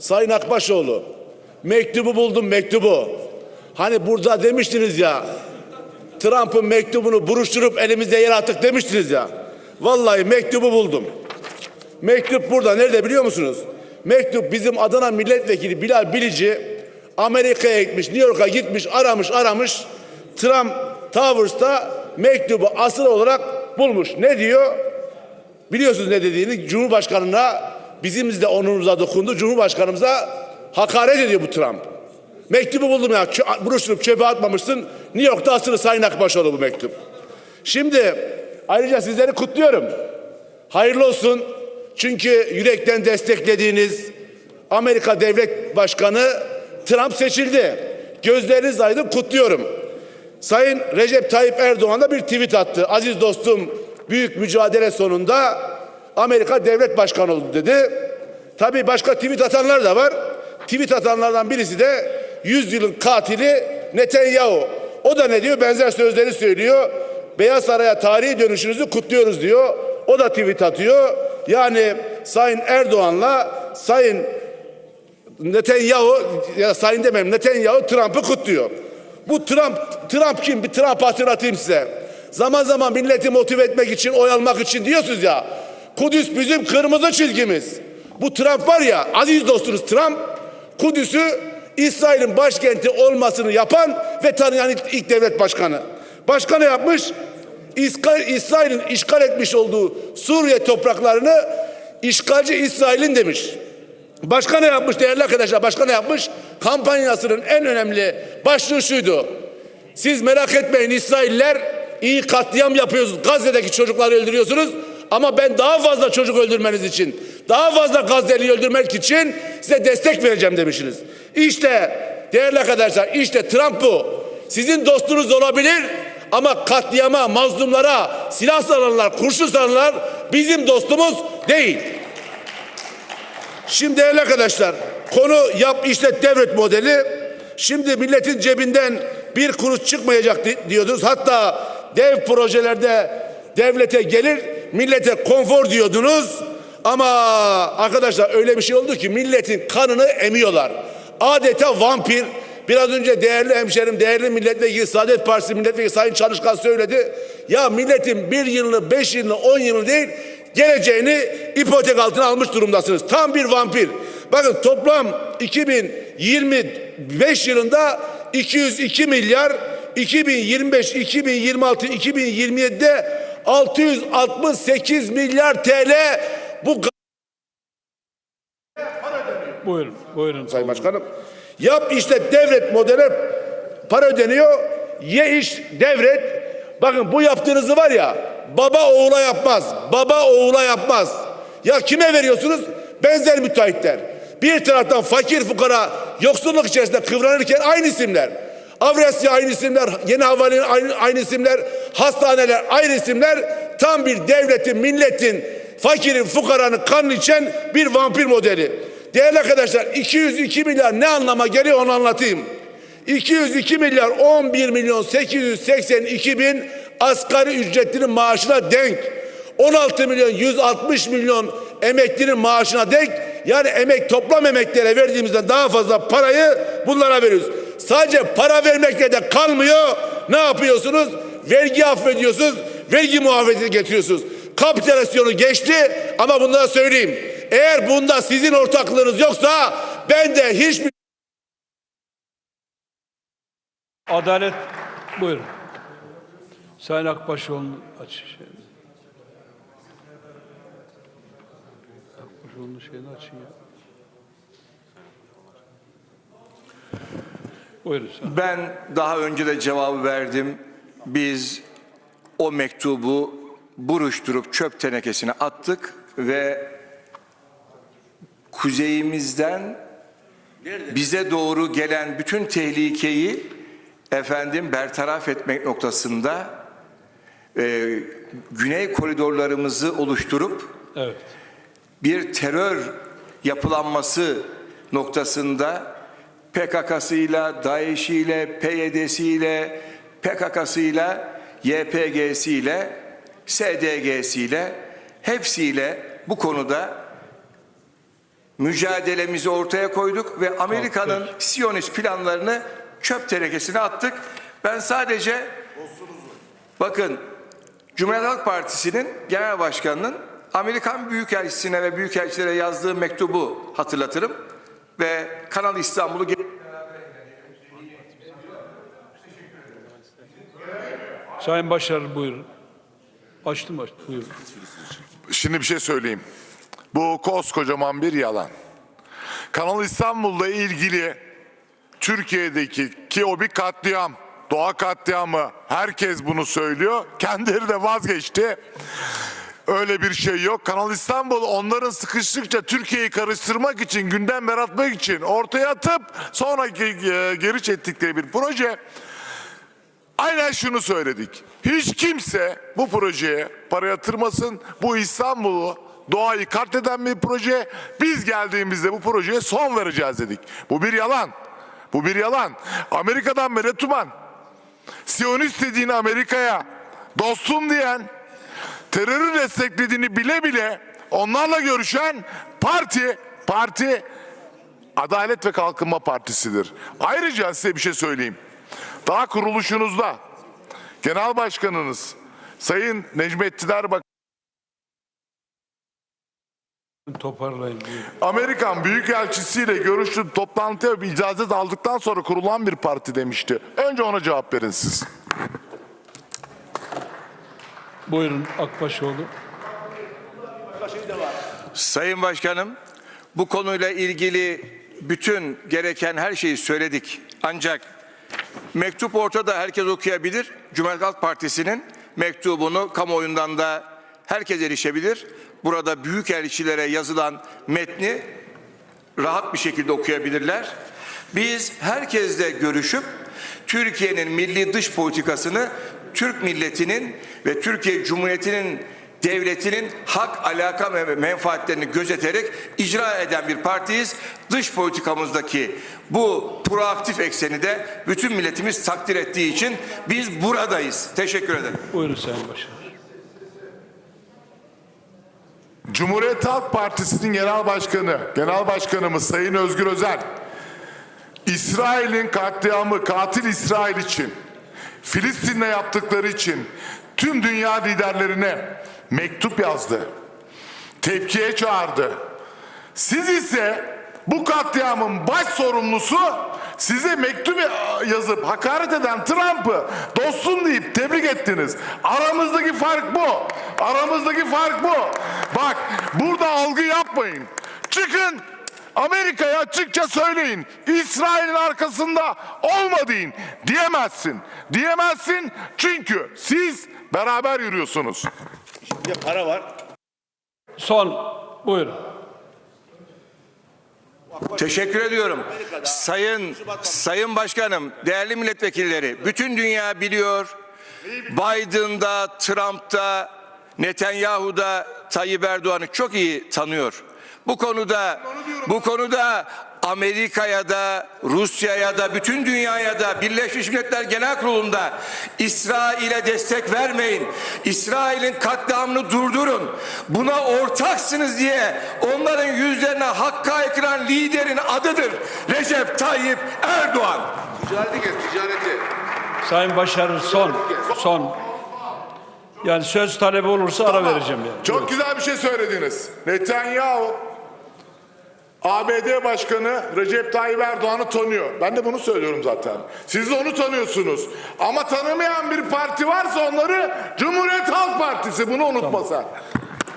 Sayın Akbaşoğlu mektubu buldum mektubu. Hani burada demiştiniz ya Trump'ın mektubunu buruşturup elimizde yer attık demiştiniz ya. Vallahi mektubu buldum. Mektup burada. Nerede biliyor musunuz? Mektup bizim Adana milletvekili Bilal Bilici Amerika'ya gitmiş, New York'a gitmiş, aramış, aramış. Trump Towers'ta mektubu asıl olarak bulmuş. Ne diyor? Biliyorsunuz ne dediğini Cumhurbaşkanına bizim de onurumuza dokundu. Cumhurbaşkanımıza hakaret ediyor bu Trump. Mektubu buldum ya. Buruşturup çöpe atmamışsın. New York'ta asılı Sayın Akbaşoğlu bu mektup. Şimdi ayrıca sizleri kutluyorum. Hayırlı olsun. Çünkü yürekten desteklediğiniz Amerika Devlet Başkanı Trump seçildi. Gözleriniz aydın kutluyorum. Sayın Recep Tayyip Erdoğan da bir tweet attı. Aziz dostum büyük mücadele sonunda Amerika Devlet Başkanı oldu dedi. Tabii başka tweet atanlar da var. Tweet atanlardan birisi de 100 yılın katili Netanyahu. O da ne diyor? Benzer sözleri söylüyor. Beyaz Saray'a tarihi dönüşünüzü kutluyoruz diyor. O da tweet atıyor. Yani Sayın Erdoğan'la Sayın Netanyahu ya sayın demem Netanyahu Trump'ı kutluyor. Bu Trump Trump kim? Bir Trump hatırlatayım size. Zaman zaman milleti motive etmek için, oy almak için diyorsunuz ya. Kudüs bizim kırmızı çizgimiz. Bu Trump var ya, aziz dostunuz Trump, Kudüs'ü İsrail'in başkenti olmasını yapan ve tanıyan ilk- devlet başkanı. Başka ne yapmış? İsrail'in işgal etmiş olduğu Suriye topraklarını işgalci İsrail'in demiş. Başka ne yapmış değerli arkadaşlar? Başka ne yapmış? Kampanyasının en önemli başlığı şuydu. Siz merak etmeyin İsrailler iyi katliam yapıyorsunuz. Gazze'deki çocukları öldürüyorsunuz. Ama ben daha fazla çocuk öldürmeniz için, daha fazla Gazze'liyi öldürmek için size destek vereceğim demişsiniz. İşte değerli arkadaşlar işte Trump bu. Sizin dostunuz olabilir ama katliama, mazlumlara, silah salanlar, kurşun salanlar bizim dostumuz değil. Şimdi değerli arkadaşlar konu yap işlet devlet modeli. Şimdi milletin cebinden bir kuruş çıkmayacak di- diyordunuz. Hatta dev projelerde devlete gelir millete konfor diyordunuz. Ama arkadaşlar öyle bir şey oldu ki milletin kanını emiyorlar. Adeta vampir. Biraz önce değerli hemşerim, değerli milletvekili, Saadet Partisi milletvekili Sayın Çalışkan söyledi. Ya milletin bir yılını, beş yılını, on yılını değil, geleceğini ipotek altına almış durumdasınız. Tam bir vampir. Bakın toplam 2025 yılında 202 milyar, 2025, 2026, 2027'de 668 milyar TL bu Buyurun, buyurun. Sayın Başkanım. Yap işte devlet modeli para ödeniyor. Ye iş devret. Bakın bu yaptığınızı var ya baba oğula yapmaz. Baba oğula yapmaz. Ya kime veriyorsunuz? Benzer müteahhitler. Bir taraftan fakir fukara yoksulluk içerisinde kıvranırken aynı isimler. Avrasya aynı isimler, Yeni Havalimanı aynı, aynı isimler, hastaneler aynı isimler. Tam bir devletin, milletin, fakirin, fukaranın kanını içen bir vampir modeli. Değerli arkadaşlar 202 milyar ne anlama geliyor onu anlatayım. 202 milyar 11 milyon 882 bin asgari ücretlinin maaşına denk. 16 milyon 160 milyon emeklinin maaşına denk. Yani emek toplam emeklere verdiğimizden daha fazla parayı bunlara veriyoruz. Sadece para vermekle de kalmıyor. Ne yapıyorsunuz? Vergi affediyorsunuz. Vergi muafiyeti getiriyorsunuz. Kapitülasyonu geçti ama bunları söyleyeyim. Eğer bunda sizin ortaklığınız yoksa ben de hiçbir Adalet, buyurun. Sayın Akbaşoğlu'nun aç şey. Akbaşoğlu'nun şeyini açın ya. Buyurun sen. Ben daha önce de cevabı verdim. Biz o mektubu buruşturup çöp tenekesine attık ve kuzeyimizden bize doğru gelen bütün tehlikeyi efendim bertaraf etmek noktasında e, güney koridorlarımızı oluşturup Evet. bir terör yapılanması noktasında PKK'sıyla, DAEŞ'iyle, PYD'siyle, PKK'sıyla, YPG'siyle, SDG'siyle hepsiyle bu konuda mücadelemizi ortaya koyduk ve Amerika'nın Siyonist planlarını çöp tenekesine attık. Ben sadece bakın Cumhuriyet Halk Partisi'nin genel başkanının Amerikan Büyükelçisi'ne ve Büyükelçilere yazdığı mektubu hatırlatırım ve Kanal İstanbul'u Sayın Başar buyurun. Açtım açtım buyurun. Şimdi bir şey söyleyeyim. Bu koskocaman bir yalan. Kanal İstanbul'la ilgili Türkiye'deki ki o bir katliam, doğa katliamı herkes bunu söylüyor. Kendileri de vazgeçti. Öyle bir şey yok. Kanal İstanbul onların sıkıştıkça Türkiye'yi karıştırmak için, gündem yaratmak için ortaya atıp sonra ge- geri çektikleri bir proje. Aynen şunu söyledik. Hiç kimse bu projeye para yatırmasın. Bu İstanbul'u doğayı katleden bir proje. Biz geldiğimizde bu projeye son vereceğiz dedik. Bu bir yalan. Bu bir yalan. Amerika'dan Medet Uman, Siyonist dediğin Amerika'ya dostum diyen, terörü desteklediğini bile bile onlarla görüşen parti, parti Adalet ve Kalkınma Partisi'dir. Ayrıca size bir şey söyleyeyim. Daha kuruluşunuzda Genel Başkanınız Sayın Necmettin Erbakan Toparlayın. Amerikan Büyükelçisiyle görüştü toplantıya bir icazet aldıktan sonra kurulan bir parti demişti. Önce ona cevap verin siz. Buyurun Akbaşoğlu. Sayın Başkanım, bu konuyla ilgili bütün gereken her şeyi söyledik. Ancak mektup ortada herkes okuyabilir. Cumhuriyet Halk Partisi'nin mektubunu kamuoyundan da herkes erişebilir. Burada büyük elçilere yazılan metni rahat bir şekilde okuyabilirler. Biz herkesle görüşüp Türkiye'nin milli dış politikasını Türk milletinin ve Türkiye Cumhuriyeti'nin devletinin hak, alaka ve menfaatlerini gözeterek icra eden bir partiyiz. Dış politikamızdaki bu proaktif ekseni de bütün milletimiz takdir ettiği için biz buradayız. Teşekkür ederim. Buyurun Sayın Başar. Cumhuriyet Halk Partisi'nin genel başkanı, genel başkanımız Sayın Özgür Özel, İsrail'in katliamı, katil İsrail için, Filistin'le yaptıkları için tüm dünya liderlerine mektup yazdı. Tepkiye çağırdı. Siz ise bu katliamın baş sorumlusu size mektup yazıp hakaret eden Trump'ı dostum deyip tebrik ettiniz. Aramızdaki fark bu. Aramızdaki fark bu. Bak burada algı yapmayın. Çıkın Amerika'ya açıkça söyleyin. İsrail'in arkasında olma deyin. Diyemezsin. Diyemezsin çünkü siz beraber yürüyorsunuz. De para var. Son buyurun. Teşekkür ediyorum. Sayın Sayın Başkanım, değerli milletvekilleri, bütün dünya biliyor. Biden'da, Trump'ta, Netanyahu'da Tayyip Erdoğan'ı çok iyi tanıyor. Bu konuda bu konuda Amerika'ya da Rusya'ya da bütün dünyaya da Birleşmiş Milletler Genel Kurulu'nda İsrail'e destek vermeyin. İsrail'in katliamını durdurun. Buna ortaksınız diye onların yüzlerine hakka aykıran liderin adıdır. Recep Tayyip Erdoğan. Ticareti kes, ticareti. Sayın Başar son. Son. Yani söz talebi olursa ara vereceğim yani. Çok güzel bir şey söylediniz. Netanyahu ABD Başkanı Recep Tayyip Erdoğan'ı tanıyor. Ben de bunu söylüyorum zaten. Siz de onu tanıyorsunuz. Ama tanımayan bir parti varsa onları Cumhuriyet Halk Partisi. Bunu unutma sen.